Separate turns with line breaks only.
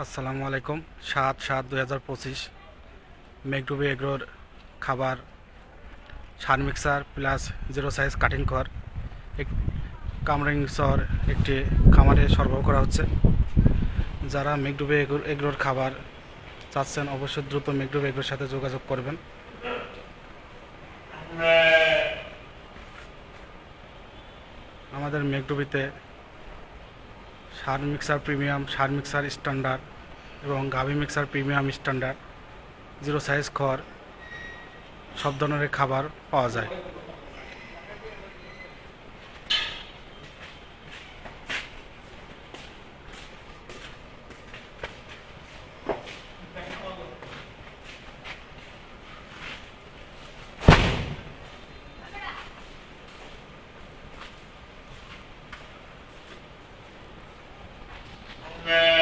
আসসালামু আলাইকুম। সাত সাত দুই হাজার পঁচিশ মেঘডুবি এগ্রোর খাবার সার mixer plus zero size cutting কর এক কামরিং শহর একটি খামারে সরবরাহ করা হচ্ছে। যারা মেঘডুবি এগ্রো- এগ্রোর খাবার চাচ্ছেন, অবশ্যই দ্রুত মেঘডুবি এগ্রোর সাথে যোগাযোগ করবেন। আমাদের মেঘডুবিতে সার মিক্সার প্রিমিয়াম, সার মিক্সার স্ট্যান্ডার্ড এবং গাভি mixer premium standard, zero size খড়, সব ধরনের খাবার পাওয়া যায়। Amen.